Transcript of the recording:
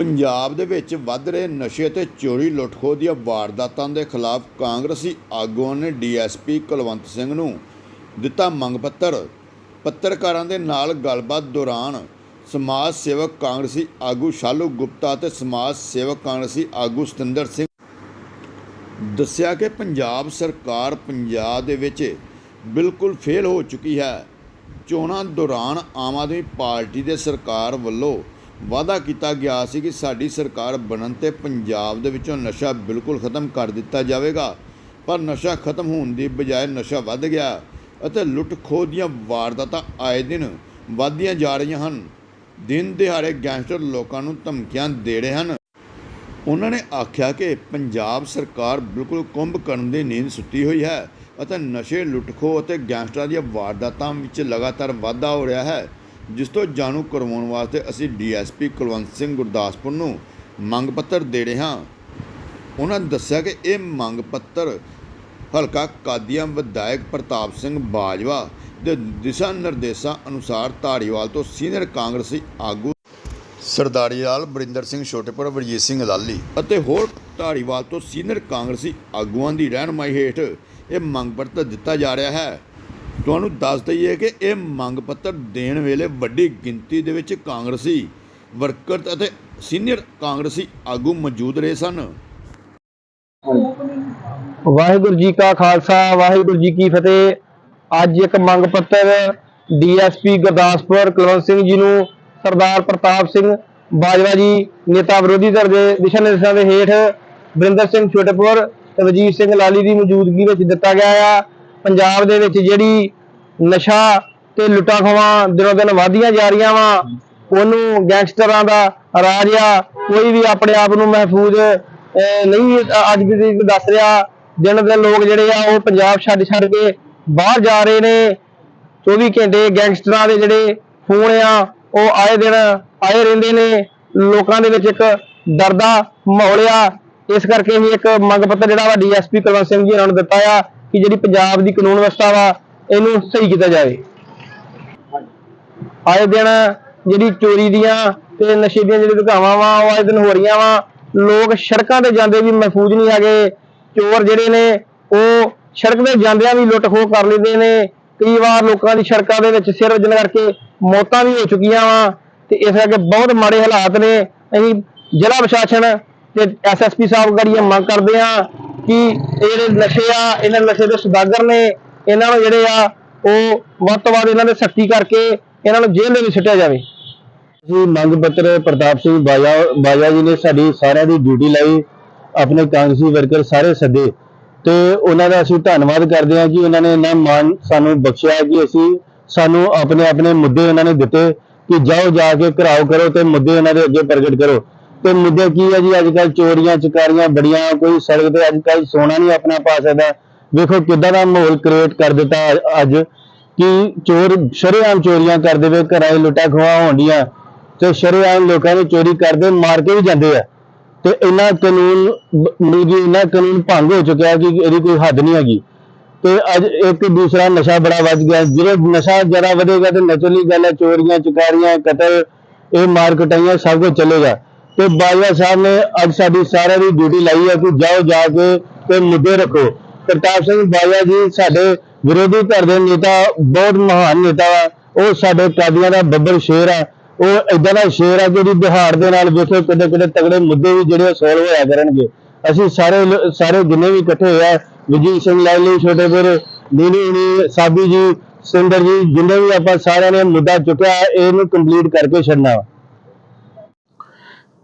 ਪੰਜਾਬ ਦੇ ਵਿੱਚ ਵੱਧ ਰਹੇ ਨਸ਼ੇ ਤੇ ਚੋਰੀ ਲੁੱਟਖੋ ਦੀਆਂ ਵਾਰਦਾਤਾਂ ਦੇ ਖਿਲਾਫ ਕਾਂਗਰਸੀ ਆਗੂਆਂ ਨੇ ਡੀਐਸਪੀ ਕੁਲਵੰਤ ਸਿੰਘ ਨੂੰ ਦਿੱਤਾ ਮੰਗ ਪੱਤਰ। ਪੱਤਰਕਾਰਾਂ ਦੇ ਨਾਲ ਗੱਲਬਾਤ ਦੌਰਾਨ ਸਮਾਜ ਸੇਵਕ ਕਾਂਗਰਸੀ ਆਗੂ ਸ਼ਾਲੂ ਗੁਪਤਾ ਤੇ ਸਮਾਜ ਸੇਵਕ ਕਾਂਗਰਸੀ ਆਗੂ ਸਤਿੰਦਰ ਸਿੰਘ ਦੱਸਿਆ ਕਿ ਪੰਜਾਬ ਸਰਕਾਰ ਪੰਜਾਬ ਦੇ ਵਿੱਚ ਬਿਲਕੁਲ ਫੇਲ ਹੋ ਚੁੱਕੀ ਹੈ। ਚੋਣਾਂ ਦੌਰਾਨ ਆਮ ਆਦਮੀ ਪਾਰਟੀ ਦੇ ਸਰਕਾਰ ਵੱਲੋਂ ਵਾਅਦਾ ਕੀਤਾ ਗਿਆ ਸੀ ਕਿ ਸਾਡੀ ਸਰਕਾਰ ਬਣਨ ਤੇ ਪੰਜਾਬ ਦੇ ਵਿੱਚੋਂ ਨਸ਼ਾ ਬਿਲਕੁਲ ਖਤਮ ਕਰ ਦਿੱਤਾ ਜਾਵੇਗਾ, ਪਰ ਨਸ਼ਾ ਖਤਮ ਹੋਣ ਦੀ ਬਜਾਏ ਨਸ਼ਾ ਵੱਧ ਗਿਆ ਅਤੇ ਲੁੱਟ ਖੋਹ ਦੀਆਂ ਵਾਰਦਾਤਾਂ ਆਏ ਦਿਨ ਵੱਧਦੀਆਂ ਜਾ ਰਹੀਆਂ ਹਨ। ਦਿਨ ਦਿਹਾੜੇ ਗੈਂਗਸਟਰ ਲੋਕਾਂ ਨੂੰ ਧਮਕੀਆਂ ਦੇ ਰਹੇ ਹਨ। ਉਹਨਾਂ ਨੇ ਆਖਿਆ ਕਿ ਪੰਜਾਬ ਸਰਕਾਰ ਬਿਲਕੁਲ ਕੁੰਭ ਕਰਨ ਦੀ ਨੀਂਦ ਸੁੱਤੀ ਹੋਈ ਹੈ ਅਤੇ ਨਸ਼ੇ ਲੁੱਟਖੋ ਅਤੇ ਗੈਂਗਸਟਰਾਂ ਦੀਆਂ ਵਾਰਦਾਤਾਂ ਵਿੱਚ ਲਗਾਤਾਰ ਵਾਧਾ ਹੋ ਰਿਹਾ ਹੈ। ਜਿਸ ਤੋਂ ਜਾਣੂ ਕਰਵਾਉਣ ਵਾਸਤੇ ਅਸੀਂ ਡੀਐਸਪੀ ਕੁਲਵੰਤ ਸਿੰਘ ਗੁਰਦਾਸਪੁਰ ਨੂੰ ਮੰਗ ਪੱਤਰ ਦੇ ਰਹੇ ਹਾਂ। ਉਹਨਾਂ ਦੱਸਿਆ ਕਿ ਇਹ ਮੰਗ ਪੱਤਰ ਹਲਕਾ ਕਾਦੀਆਂ ਵਿਧਾਇਕ ਪ੍ਰਤਾਪ ਸਿੰਘ ਬਾਜਵਾ ਦੇ ਦਿਸ਼ਾ ਨਿਰਦੇਸ਼ਾਂ ਅਨੁਸਾਰ ਧਾਰੀਵਾਲ ਤੋਂ ਸੀਨੀਅਰ ਕਾਂਗਰਸੀ ਆਗੂ ਸਰਦਾਰੀਲਾਲ ਬਰਿੰਦਰ ਸਿੰਘ ਛੋਟੇਪੁਰ, ਵਰਜੀਤ ਸਿੰਘ ਲਾਲੀ ਅਤੇ ਹੋਰ ਧਾਰੀਵਾਲ ਤੋਂ ਸੀਨੀਅਰ ਕਾਂਗਰਸੀ ਆਗੂਆਂ ਦੀ ਰਹਿਨਮਾਈ ਹੇਠ ਇਹ ਮੰਗ ਪੱਤਰ ਦਿੱਤਾ ਜਾ ਰਿਹਾ ਹੈ। ਤੁਹਾਨੂੰ ਦੱਸ ਦਈਏ ਕਿ ਇਹ ਮੰਗ ਪੱਤਰ ਦੇਣ ਵੇਲੇ ਵੱਡੀ ਗਿਣਤੀ ਦੇ ਵਿੱਚ ਕਾਂਗਰਸੀ ਵਰਕਰ ਅਤੇ ਸੀਨੀਅਰ ਕਾਂਗਰਸੀ ਆਗੂ ਮੌਜੂਦ ਰਹੇ ਸਨ। ਵਾਹਿਗੁਰੂ ਜੀ ਕਾ ਖਾਲਸਾ, ਵਾਹਿਗੁਰੂ ਜੀ ਕੀ ਫਤਿਹ। ਅੱਜ ਇੱਕ ਮੰਗ ਪੱਤਰ ਡੀਐਸਪੀ ਗੁਰਦਾਸਪੁਰ ਕੁਲਵੰਤ ਸਿੰਘ ਜੀ ਨੂੰ ਸਰਦਾਰ ਪ੍ਰਤਾਪ ਸਿੰਘ ਬਾਜਵਾ ਜੀ, ਨੇਤਾ ਵਿਰੋਧੀ ਧਿਰ ਦੇ ਦਿਸ਼ਾ ਨਿਰਦੇਸ਼ਾਂ ਦੇ ਹੇਠ ਬ੍ਰਿੰਦਰ ਸਿੰਘ ਛੋਟੇਪੁਰ ਤੇ ਵਜੀਤ ਸਿੰਘ ਲਾਲੀ ਦੀ ਮੌਜੂਦਗੀ ਵਿੱਚ ਦਿੱਤਾ ਗਿਆ ਆ। ਪੰਜਾਬ ਦੇ ਵਿੱਚ ਜਿਹੜੀ ਨਸ਼ਾ ਤੇ ਲੁੱਟਾਂ ਖੋਹਾਂ ਦਿਨੋਂ ਦਿਨ ਵਧਦੀਆਂ ਜਾ ਰਹੀਆਂ ਵਾ, ਉਹਨੂੰ ਗੈਂਗਸਟਰਾਂ ਦਾ ਰਾਜ ਆ, ਕੋਈ ਵੀ ਆਪਣੇ ਆਪ ਨੂੰ ਮਹਿਫੂਜ਼ ਨਹੀਂ ਅੱਜ ਦੀ ਤਰੀਕ ਦੱਸ ਰਿਹਾ। ਦਿਨ ਦੇ ਲੋਕ ਜਿਹੜੇ ਆ, ਉਹ ਪੰਜਾਬ ਛੱਡ ਛੱਡ ਕੇ ਬਾਹਰ ਜਾ ਰਹੇ ਨੇ। 24 ਘੰਟੇ ਗੈਂਗਸਟਰਾਂ ਦੇ ਜਿਹੜੇ ਫੋਨ ਆ, ਉਹ ਆਏ ਦਿਨ ਆਏ ਰਹਿੰਦੇ ਨੇ। ਲੋਕਾਂ ਦੇ ਵਿੱਚ ਇੱਕ ਡਰ ਦਾ ਮਾਹੌਲ ਆ। ਇਸ ਕਰਕੇ ਹੀ ਇੱਕ ਮੰਗ ਪੱਤਰ ਜਿਹੜਾ ਵਾ ਡੀਐਸਪੀ ਕੁਲਵੰਤ ਸਿੰਘ ਜੀ ਉਹਨਾਂ ਨੂੰ ਦਿੱਤਾ ਆ ਕਿ ਜਿਹੜੀ ਪੰਜਾਬ ਦੀ ਕਾਨੂੰਨ ਵਿਵਸਥਾ ਵਾ, ਇਹਨੂੰ ਸਹੀ ਕੀਤਾ ਜਾਵੇ। ਆਏ ਦਿਨ ਜਿਹੜੀ ਚੋਰੀ ਦੀਆਂ ਤੇ ਨਸ਼ੇ ਦੀਆਂ ਜਿਹੜੀ ਦੁਕਾਵਾਂ ਵਾ, ਉਹ ਆਏ ਦਿਨ ਹੋ ਰਹੀਆਂ ਵਾ। ਲੋਕ ਸੜਕਾਂ ਤੇ ਜਾਂਦੇ ਵੀ ਮਹਿਫੂਜ਼ ਨਹੀਂ ਹੈਗੇ। ਚੋਰ ਜਿਹੜੇ ਨੇ, ਉਹ ਸੜਕ ਤੇ ਜਾਂਦਿਆਂ ਵੀ ਲੁੱਟ ਖੋਹ ਕਰ ਲੈਂਦੇ ਨੇ। ਕਈ ਵਾਰ ਲੋਕਾਂ ਦੀ ਸੜਕਾਂ ਦੇ ਵਿੱਚ ਸਿਰ ਵੱਜਣ ਕਰਕੇ ਮੌਤਾਂ ਵੀ ਹੋ ਚੁੱਕੀਆਂ ਵਾ। ਤੇ ਇਸ ਕਰਕੇ ਬਹੁਤ ਮਾੜੇ ਹਾਲਾਤ ਨੇ। ਅਸੀਂ ਜ਼ਿਲ੍ਹਾ ਪ੍ਰਸ਼ਾਸਨ ਤੇ ਐਸਐਸਪੀ ਸਾਹਿਬ ਗੜੀਆਂ ਮੰਗ ਕਰਦੇ ਆ ਕਿ ਇਹ ਜਿਹੜੇ ਨਸ਼ੇ ਆ, ਇਹਨਾਂ ਨਸ਼ੇ ਦੇ ਸੁਦਾਗਰ ਨੇ, ਇਹਨਾਂ ਨੂੰ ਜਿਹੜੇ ਆ, ਉਹ ਵੱਧ ਤੋਂ ਵੱਧ ਇਹਨਾਂ ਦੇ ਸਖਤੀ ਕਰਕੇ ਇਹਨਾਂ ਨੂੰ ਜੇਲ੍ਹ ਦੇ ਵਿੱਚ ਸੁੱਟਿਆ ਜਾਵੇ। ਜੀ, ਮੰਗ ਪੱਤਰ ਪ੍ਰਤਾਪ ਸਿੰਘ ਬਾਜਾ ਬਾਜਾ ਜੀ ਨੇ ਸਾਡੀ ਸਾਰਿਆਂ ਦੀ ਡਿਊਟੀ ਲਈ ਆਪਣੇ ਕਾਂਗਰਸੀ ਵਰਕਰ ਸਾਰੇ ਸੱਦੇ ਤੇ ਉਹਨਾਂ ਦਾ ਅਸੀਂ ਧੰਨਵਾਦ ਕਰਦੇ ਹਾਂ ਕਿ ਉਹਨਾਂ ਨੇ ਇੰਨਾ ਮਾਣ ਸਾਨੂੰ ਬਖਸ਼ਿਆ ਕਿ ਅਸੀਂ ਸਾਨੂੰ ਆਪਣੇ ਆਪਣੇ ਮੁੱਦੇ ਉਹਨਾਂ ਨੇ ਦਿੱਤੇ ਕਿ ਜਾਓ ਜਾ ਕੇ ਘਰਾਓ ਕਰੋ ਤੇ ਮੁੱਦੇ ਉਹਨਾਂ ਦੇ ਅੱਗੇ ਪ੍ਰਗਟ ਕਰੋ। ਤੇ ਮੁੱਦੇ ਕੀ ਹੈ ਜੀ? ਅੱਜ ਕੱਲ ਚੋਰੀਆਂ, ਚਕਾਰੀਆਂ ਬੜੀਆਂ, ਕੋਈ ਸੜਕ ਤੇ ਅੱਜ ਕੱਲ ਸੋਨਾ ਨਹੀਂ ਆਪਣਾ ਪਾ ਸਕਦਾ। ਵੇਖੋ ਕਿੱਦਾਂ ਦਾ ਮਾਹੌਲ ਕ੍ਰੀਏਟ ਕਰ ਦਿੱਤਾ ਅੱਜ ਕਿ ਚੋਰ, ਸ਼ਰੇਆਮ ਚੋਰੀਆਂ ਕਰ ਦੇਵੇ, ਘਰਾਂ 'ਚ ਲੁੱਟਾਂ ਖੋਹਾਂ ਹੋਣੀਆਂ ਤੇ ਸ਼ਰੇਆਮ ਲੋਕਾਂ ਨੂੰ ਚੋਰੀ ਕਰਦੇ ਮਾਰ ਕੇ ਵੀ ਜਾਂਦੇ ਆ। ਤੇ ਇਹਨਾਂ ਕਾਨੂੰਨ, ਮਤਲਬ ਕਿ ਕਾਨੂੰਨ ਭੰਗ ਹੋ ਚੁੱਕਿਆ ਕਿ ਇਹਦੀ ਕੋਈ ਹੱਦ ਨਹੀਂ ਹੈਗੀ। ਤੇ ਅੱਜ ਇੱਕ ਦੂਸਰਾ ਨਸ਼ਾ ਬੜਾ ਵੱਧ ਗਿਆ। ਜਿਹੜੇ ਨਸ਼ਾ ਜ਼ਿਆਦਾ ਵਧੇਗਾ ਤੇ ਨਚਲੀ ਗੱਲ ਹੈ, ਚੋਰੀਆਂ, ਚੁਕਾਰੀਆਂ, ਕਤਲ, ਇਹ ਮਾਰ ਕਟਾਈਆਂ ਸਭ ਕੁਝ ਚੱਲੇਗਾ। ਤੇ ਬਾਜਵਾ ਸਾਹਿਬ ਨੇ ਅੱਜ ਸਾਡੀ ਸਾਰਿਆਂ ਦੀ ਡਿਊਟੀ ਲਾਈ ਹੈ ਕਿ ਜਾਓ ਜਾ ਕੇ ਤੇ ਮੁੱਦੇ ਰੱਖੋ। ਪ੍ਰਤਾਪ ਸਿੰਘ ਬਾਜਵਾ ਜੀ ਸਾਡੇ ਵਿਰੋਧੀ ਧਿਰ ਦੇ ਨੇਤਾ, ਬਹੁਤ ਮਹਾਨ ਨੇਤਾ ਵਾ। ਉਹ ਸਾਡੇ ਕਾਦੀਆਂ ਦਾ ਬੱਬਰ ਸ਼ੇਰ ਆ। ਉਹ ਇਦਾਂ ਦਾ ਸ਼ੇਰ ਆ ਜਿਹੜੀ ਬਿਹਾਰ ਦੇ ਨਾਲ ਵੇਖੋ ਕਿੱਡੇ ਕਿੱਡੇ ਤਗੜੇ ਮੁੱਦੇ ਵੀ ਜਿਹੜੇ ਸੋਲਵ ਹੋਇਆ ਕਰਨਗੇ। ਅਸੀਂ ਸਾਰੇ ਸਾਰੇ ਜਿੰਨੇ ਵੀ ਇਕੱਠੇ ਹੋਏ ਆ, ਵਿਜੀਤ ਸਿੰਘ ਲਾਲੀ ਛੋਟੇਪੁਰ ਨੀਲੀ ਹੁਣੀ ਸਾਬੀ ਜੀ ਸਿੰਦਰ ਜੀ, ਜਿੰਨੇ ਵੀ ਆਪਾਂ ਸਾਰਿਆਂ ਨੇ ਮੁੱਦਾ ਚੁੱਕਿਆ, ਇਹਨੂੰ ਕੰਪਲੀਟ ਕਰਕੇ ਛੱਡਣਾ